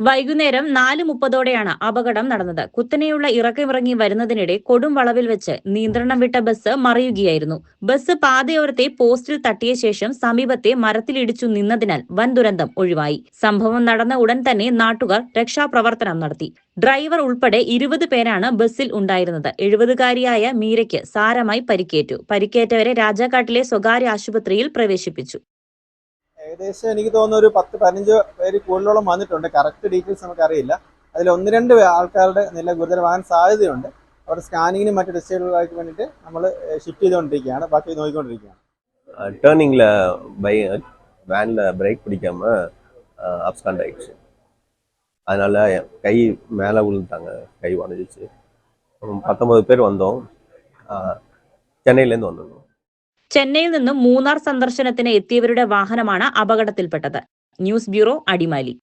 വൈകുന്നേരം നാല് മുപ്പതോടെയാണ് അപകടം നടന്നത്. കുത്തനെയുള്ള ഇറക്കമിറങ്ങി വരുന്നതിനിടെ കൊടും വളവിൽ വെച്ച് നിയന്ത്രണം വിട്ട ബസ് മറിയുകയായിരുന്നു. ബസ് പാതയോരത്തെ പോസ്റ്റിൽ തട്ടിയ ശേഷം സമീപത്തെ മരത്തിലിടിച്ചു നിന്നതിനാൽ വൻ ദുരന്തം ഒഴിവായി. സംഭവം നടന്ന ഉടൻ തന്നെ നാട്ടുകാർ രക്ഷാപ്രവർത്തനം നടത്തി. ഡ്രൈവർ ഉൾപ്പെടെ ഇരുപത് പേരാണ് ബസ്സിൽ ഉണ്ടായിരുന്നത്. എഴുപതുകാരിയായ മീരയ്ക്ക് സാരമായി പരിക്കേറ്റു. പരിക്കേറ്റവരെ രാജാക്കാട്ടിലെ സ്വകാര്യ ആശുപത്രിയിൽ പ്രവേശിപ്പിച്ചു. ഏകദേശം എനിക്ക് തോന്നുന്നു ഒരു പത്ത് പതിനഞ്ച് പേര് കൂടുതലോളം വന്നിട്ടുണ്ട് കറക്റ്റ് ഡീറ്റെയിൽസ് നമുക്ക് അറിയില്ല അതിൽ ഒന്ന് രണ്ട് ആൾക്കാരുടെ നില ഗുരുതരമാകാൻ സാധ്യതയുണ്ട് അവിടെ സ്കാനിങ്ങിനും മറ്റ് ടെസ്റ്റുകൾക്ക് വേണ്ടിയിട്ട് നമ്മൾ ഷിഫ്റ്റ് ചെയ്തുകൊണ്ടിരിക്കുകയാണ് ബാക്കി നോക്കിക്കൊണ്ടിരിക്കുകയാണ് டேர்னிங்கில் பை வேனில் பிரேக் பிடிக்காம அப்ஸ்காண்ட் ஆயிடுச்சு அதனால என் கை மேலே விழுந்துட்டாங்க கை உடஞ்சிச்சு பத்தொன்பது பேர் வந்தோம் அஹ், சென்னையிலேருந்து வந்திருந்தோம் ചെന്നൈയിൽ നിന്നും മൂന്നാർ സന്ദർശനത്തിന് എത്തിയവരുടെ വാഹനമാണ് അപകടത്തിൽപ്പെട്ടത്. News bureau Adimali.